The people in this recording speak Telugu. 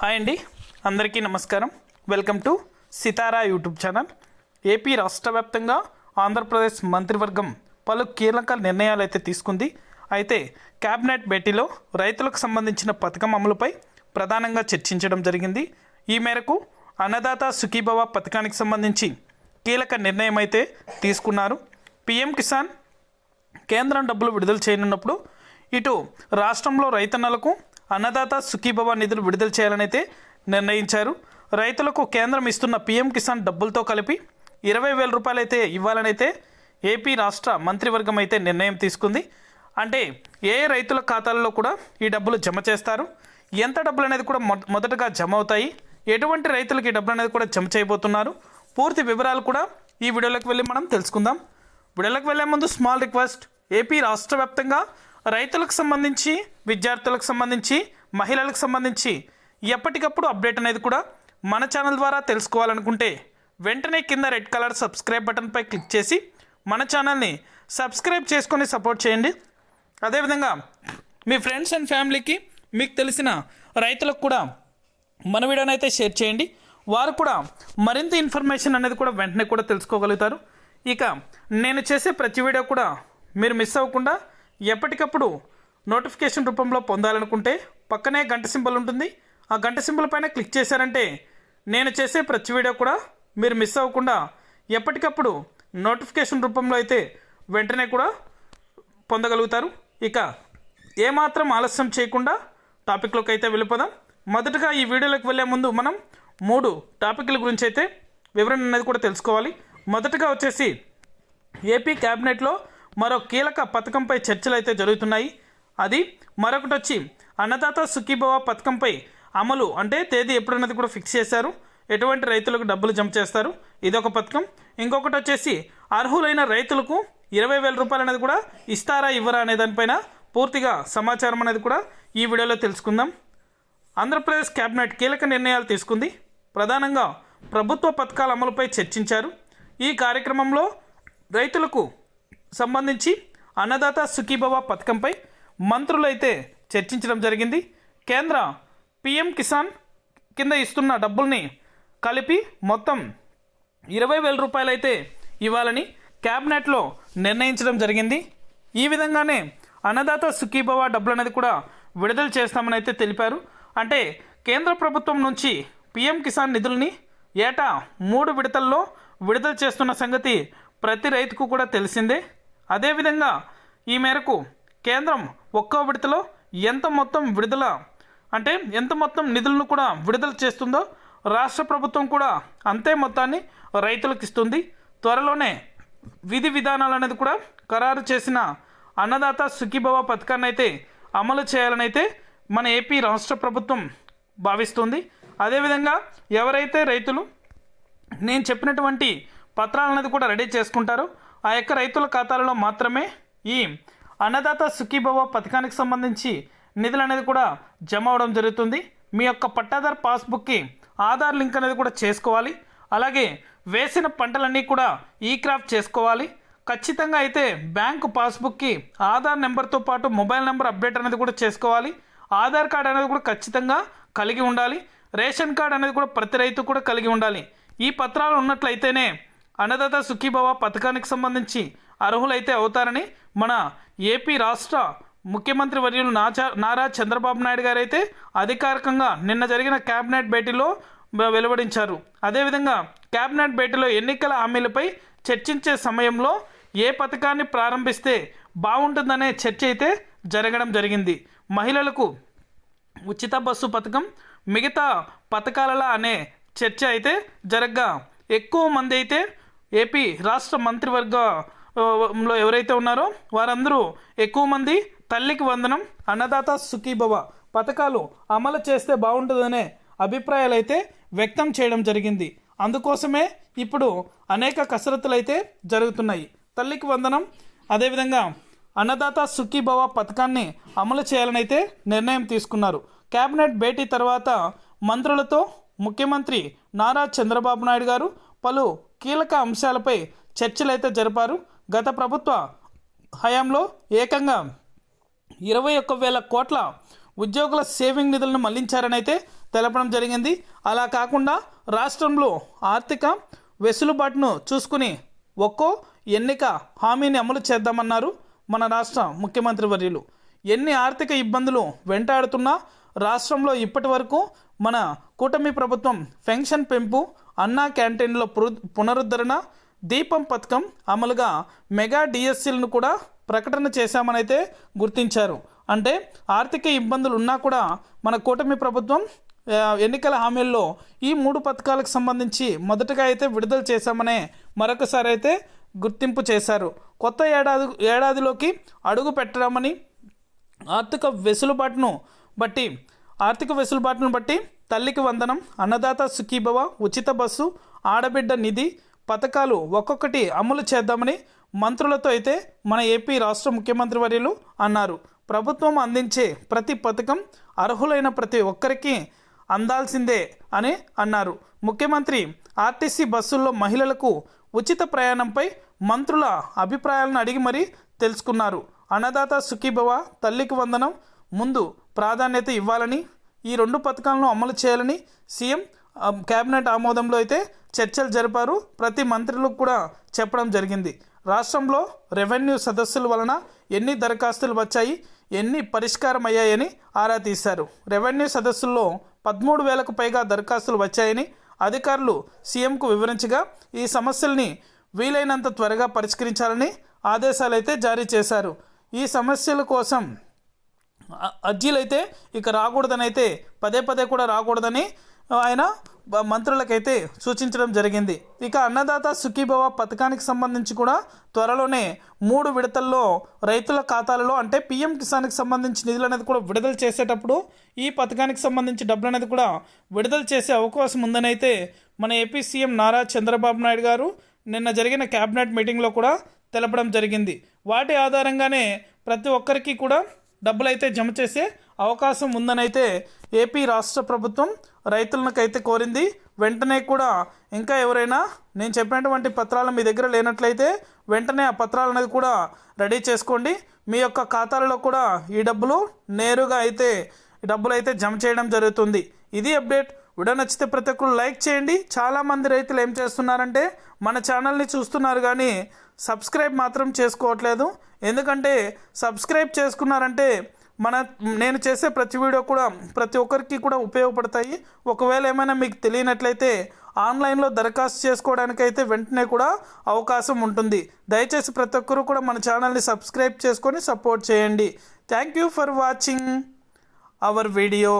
హాయ్ అండి. అందరికీ నమస్కారం. Welcome to Sitara YouTube channel. AP రాష్ట్ర వ్యాప్తంగా ఆంధ్రప్రదేశ్ మంత్రివర్గం పలు కీలక నిర్ణయాలు అయితే తీసుకుంది. అయితే క్యాబినెట్ భేటీలో రైతులకు సంబంధించిన పథకం అమలుపై ప్రధానంగా చర్చించడం జరిగింది. ఈ మేరకు అన్నదాత సుఖీభవ పథకానికి సంబంధించి కీలక నిర్ణయం అయితే తీసుకున్నారు. పిఎం కిసాన్ కేంద్రం డబ్బులు విడుదల చేయనున్నప్పుడు ఇటు రాష్ట్రంలో రైతన్నలకు అన్నదాత సుఖీభవ నిధులు విడుదల చేయాలనైతే నిర్ణయించారు. రైతులకు కేంద్రం ఇస్తున్న పీఎం కిసాన్ డబ్బులతో కలిపి ఇరవై వేల రూపాయలు అయితే ఏపీ రాష్ట్ర మంత్రివర్గం అయితే నిర్ణయం తీసుకుంది. అంటే ఏ రైతుల ఖాతాల్లో కూడా ఈ డబ్బులు జమ చేస్తారు? ఎంత డబ్బులు అనేది కూడా మొ- మొదటగా జమ అవుతాయి? ఎటువంటి రైతులకు ఈ డబ్బులు అనేది కూడా జమ చేయబోతున్నారు? పూర్తి వివరాలు కూడా ఈ వీడియోలోకి వెళ్ళి మనం తెలుసుకుందాం. వీడియోలోకి వెళ్ళే ముందు స్మాల్ రిక్వెస్ట్ ఏపీ రాష్ట్ర వ్యాప్తంగా రైతులకు సంబంధించి విద్యార్థులకు సంబంధించి మహిళలకు సంబంధించి ఎప్పటికప్పుడు అప్డేట్ అనేది కూడా మన ఛానల్ ద్వారా తెలుసుకోవాలనుకుంటే వెంటనే కింద రెడ్ కలర్ సబ్స్క్రైబ్ బటన్పై క్లిక్ చేసి మన ఛానల్ని సబ్స్క్రైబ్ చేసుకొని సపోర్ట్ చేయండి. అదేవిధంగా మీ ఫ్రెండ్స్ అండ్ ఫ్యామిలీకి మీకు తెలిసిన రైతులకు కూడా మన వీడియోని అయితే షేర్ చేయండి. వారు కూడా మరింత ఇన్ఫర్మేషన్ అనేది కూడా వెంటనే కూడా తెలుసుకోగలుగుతారు. ఇక నేను చేసే ప్రతి వీడియో కూడా మీరు మిస్ అవ్వకుండా ఎప్పటికప్పుడు నోటిఫికేషన్ రూపంలో పొందాలనుకుంటే పక్కనే గంట సింబల్ ఉంటుంది. ఆ గంట సింబల్ పైన క్లిక్ చేశారంటే నేను చేసే ప్రతి వీడియో కూడా మీరు మిస్ అవ్వకుండా ఎప్పటికప్పుడు నోటిఫికేషన్ రూపంలో అయితే వెంటనే కూడా పొందగలుగుతారు. ఇక ఏమాత్రం ఆలస్యం చేయకుండా టాపిక్లోకి అయితే వెళ్ళిపోదాం. మొదటగా ఈ వీడియోలోకి వెళ్ళే ముందు మనం మూడు టాపిక్ల గురించి అయితే వివరణ అనేది కూడా తెలుసుకోవాలి. మొదటగా వచ్చేసి ఏపీ క్యాబినెట్లో మరో కీలక పథకంపై చర్చలు అయితే జరుగుతున్నాయి. అది మరొకటి వచ్చి అన్నదాత సుఖీభవ పథకంపై అమలు అంటే తేదీ ఎప్పుడన్నది కూడా ఫిక్స్ చేశారు. ఎటువంటి రైతులకు డబ్బులు జమ చేస్తారు? ఇదొక పథకం. ఇంకొకటి వచ్చేసి అర్హులైన రైతులకు ఇరవై వేల రూపాయలు అనేది కూడా ఇస్తారా ఇవ్వరా అనే దానిపైన పూర్తిగా సమాచారం అనేది కూడా ఈ వీడియోలో తెలుసుకుందాం. ఆంధ్రప్రదేశ్ కేబినెట్ కీలక నిర్ణయాలు తీసుకుంది. ప్రధానంగా ప్రభుత్వ పథకాల అమలుపై చర్చించారు. ఈ కార్యక్రమంలో రైతులకు సంబంధించి అన్నదాత సుఖీభవ పథకంపై మంత్రులు అయితే చర్చించడం జరిగింది. కేంద్ర పిఎం కిసాన్ కింద ఇస్తున్న డబ్బుల్ని కలిపి మొత్తం ఇరవై వేల రూపాయలు అయితే ఇవ్వాలని క్యాబినెట్లో నిర్ణయించడం జరిగింది. ఈ విధంగానే అన్నదాత సుఖీభవ డబ్బులు అనేది కూడా విడుదల చేస్తామని అయితే తెలిపారు. అంటే కేంద్ర ప్రభుత్వం నుంచి పిఎం కిసాన్ నిధుల్ని ఏటా మూడు విడతల్లో విడుదల చేస్తున్న సంగతి ప్రతి రైతుకు కూడా తెలిసిందే. అదేవిధంగా ఈ మేరకు కేంద్రం ఒక్కో విడతలో ఎంత మొత్తం విడుదల అంటే ఎంత మొత్తం నిధులను కూడా విడుదల చేస్తుందో రాష్ట్ర ప్రభుత్వం కూడా అంతే మొత్తాన్ని రైతులకు ఇస్తుంది. త్వరలోనే విధి విధానాలు అనేది కూడా ఖరారు చేసిన అన్నదాత సుఖీభవ పథకాన్ని అయితే అమలు చేయాలని అయితే మన ఏపీ రాష్ట్ర ప్రభుత్వం భావిస్తుంది. అదేవిధంగా ఎవరైతే రైతులు నేను చెప్పినటువంటి పత్రాలు అనేది కూడా రెడీ చేసుకుంటారో ఆ యొక్క రైతుల ఖాతాలలో మాత్రమే ఈ అన్నదాత సుఖీభవ పథకానికి సంబంధించి నిధులు అనేది కూడా జమ అవడం జరుగుతుంది. మీ యొక్క పట్టాదార్ పాస్బుక్కి ఆధార్ లింక్ అనేది కూడా చేసుకోవాలి. అలాగే వేసిన పంటలన్నీ కూడా ఈ క్రాప్ చేసుకోవాలి. ఖచ్చితంగా అయితే బ్యాంకు పాస్బుక్కి ఆధార్ నెంబర్తో పాటు మొబైల్ నెంబర్ అప్డేట్ అనేది కూడా చేసుకోవాలి. ఆధార్ కార్డ్ అనేది కూడా ఖచ్చితంగా కలిగి ఉండాలి. రేషన్ కార్డ్ అనేది కూడా ప్రతి రైతు కూడా కలిగి ఉండాలి. ఈ పత్రాలు ఉన్నట్లయితేనే అన్నదాత సుఖీభవ పథకానికి సంబంధించి అర్హులైతే అవుతారని మన ఏపీ రాష్ట్ర ముఖ్యమంత్రి వర్యులు నాచా నారా చంద్రబాబు నాయుడు గారైతే అధికారికంగా నిన్న జరిగిన కేబినెట్ భేటీలో వెలువడించారు. అదేవిధంగా కేబినెట్ భేటీలో ఎన్నికల హామీలపై చర్చించే సమయంలో ఏ పథకాన్ని ప్రారంభిస్తే బాగుంటుందనే చర్చ అయితే జరగడం జరిగింది. మహిళలకు ఉచిత బస్సు పథకం మిగతా పథకాలలా అనే చర్చ అయితే జరగ్గా. ఎక్కువ మంది అయితే ఏపీ రాష్ట్ర మంత్రివర్గ లో ఎవరైతే ఉన్నారో వారందరూ ఎక్కువ మంది తల్లికి వందనం అన్నదాత సుఖీభవ పథకాలు అమలు చేస్తే బాగుంటుందనే అభిప్రాయాలు అయితే వ్యక్తం చేయడం జరిగింది. అందుకోసమే ఇప్పుడు అనేక కసరత్తులు అయితే జరుగుతున్నాయి. తల్లికి వందనం అదేవిధంగా అన్నదాత సుఖీభవ పథకాన్ని అమలు చేయాలని అయితే నిర్ణయం తీసుకున్నారు. కేబినెట్ భేటీ తర్వాత మంత్రులతో ముఖ్యమంత్రి నారా చంద్రబాబు నాయుడు గారు పలు కీలక అంశాలపై చర్చలైతే జరిపారు. గత ప్రభుత్వ హయాంలో ఏకంగా ఇరవై ఒక్క వేల కోట్ల ఉద్యోగుల సేవింగ్ నిధులను మళ్ళించారనైతే తెలపడం జరిగింది. అలా కాకుండా రాష్ట్రంలో ఆర్థిక వెసులుబాటును చూసుకుని ఒక్కో ఎన్నిక హామీని అమలు చేద్దామన్నారు మన రాష్ట్ర ముఖ్యమంత్రి వర్యులు. ఎన్ని ఆర్థిక ఇబ్బందులు వెంటాడుతున్నా రాష్ట్రంలో ఇప్పటి వరకు మన కూటమి ప్రభుత్వం పెన్షన్ పెంపు అన్నా క్యాంటీన్ల పురు- పునరుద్ధరణ దీపం పథకం అమలుగా మెగా డిఎస్సీలను కూడా ప్రకటన చేశామనైతే గుర్తించారు. అంటే ఆర్థిక ఇబ్బందులు ఉన్నా కూడా మన కూటమి ప్రభుత్వం ఎన్నికల హామీల్లో ఈ మూడు పథకాలకు సంబంధించి మొదటగా అయితే విడుదల చేశామనే మరొకసారి అయితే గుర్తింపు చేశారు. కొత్త ఏడాది ఏడాదిలోకి అడుగు పెట్టడమని ఆర్థిక వెసులుబాటును బట్టి ఆర్థిక వెసులుబాటును బట్టి తల్లికి వందనం అన్నదాత సుఖీభవ ఉచిత బస్సు ఆడబిడ్డ నిధి పథకాలు ఒక్కొక్కటి అమలు చేద్దామని మంత్రులతో అయితే మన ఏపీ రాష్ట్ర ముఖ్యమంత్రి వర్యులు అన్నారు. ప్రభుత్వం అందించే ప్రతి పథకం అర్హులైన ప్రతి ఒక్కరికి అందాల్సిందే అని అన్నారు. ముఖ్యమంత్రి ఆర్టీసీ బస్సుల్లో మహిళలకు ఉచిత ప్రయాణంపై మంత్రుల అభిప్రాయాలను అడిగి మరీ తెలుసుకున్నారు. అన్నదాత సుఖీభవ తల్లికి వందనం ముందు ప్రాధాన్యత ఇవ్వాలని ఈ రెండు పథకాలను అమలు చేయాలని సీఎం కేబినెట్ ఆమోదంలో అయితే చర్చలు జరిపారు. ప్రతి మంత్రులకు కూడా చెప్పడం జరిగింది. రాష్ట్రంలో రెవెన్యూ సదస్సుల వలన ఎన్ని దరఖాస్తులు వచ్చాయి ఎన్ని పరిష్కారం అయ్యాయని ఆరా తీశారు. రెవెన్యూ సదస్సుల్లో పదమూడు వేలకు పైగా దరఖాస్తులు వచ్చాయని అధికారులు సీఎంకు వివరించగా ఈ సమస్యల్ని వీలైనంత త్వరగా పరిష్కరించాలని ఆదేశాలు అయితే జారీ చేశారు. ఈ సమస్యల కోసం అర్జీలైతే ఇక రాకూడదని అయితే పదే పదే కూడా రాకూడదని ఆయన మంత్రులకైతే సూచించడం జరిగింది. ఇక అన్నదాత సుఖీభవ పథకానికి సంబంధించి కూడా త్వరలోనే మూడు విడతల్లో రైతుల ఖాతాలలో అంటే పిఎం కిసాన్కి సంబంధించి నిధులు అనేది కూడా విడుదల చేసేటప్పుడు ఈ పథకానికి సంబంధించి డబ్బులు అనేది కూడా విడుదల చేసే అవకాశం ఉందని అయితే మన ఏపీ సీఎం నారా చంద్రబాబు నాయుడు గారు నిన్న జరిగిన క్యాబినెట్ మీటింగ్లో కూడా తెలపడం జరిగింది. వాటి ఆధారంగానే ప్రతి ఒక్కరికి కూడా డబ్బులు అయితే జమ చేసే అవకాశం ఉందనైతే ఏపీ రాష్ట్ర ప్రభుత్వం రైతులకైతే కోరింది. వెంటనే కూడా ఇంకా ఎవరైనా నేను చెప్పినటువంటి పత్రాలు మీ దగ్గర లేనట్లయితే వెంటనే ఆ పత్రాలు అనేది కూడా రెడీ చేసుకోండి. మీ యొక్క ఖాతాలలో కూడా ఈ డబ్బులు నేరుగా అయితే డబ్బులు అయితే జమ చేయడం జరుగుతుంది. ఇది అప్డేట్. వీడియో నచ్చితే ప్రతి ఒక్కరు లైక్ చేయండి. చాలామంది రైతులు ఏం చేస్తున్నారంటే మన ఛానల్ని చూస్తున్నారు కానీ సబ్స్క్రైబ్ మాత్రం చేసుకోవట్లేదు. ఎందుకంటే సబ్స్క్రైబ్ చేసుకున్నారంటే మన నేను చేసే ప్రతి వీడియో కూడా ప్రతి ఒక్కరికి కూడా ఉపయోగపడతాయి. ఒకవేళ ఏమైనా మీకు తెలియనట్లయితే ఆన్లైన్లో దరఖాస్తు చేసుకోవడానికైతే వెంటనే కూడా అవకాశం ఉంటుంది. దయచేసి ప్రతి ఒక్కరూ కూడా మన ఛానల్ని సబ్స్క్రైబ్ చేసుకొని సపోర్ట్ చేయండి. Thank you for watching our video.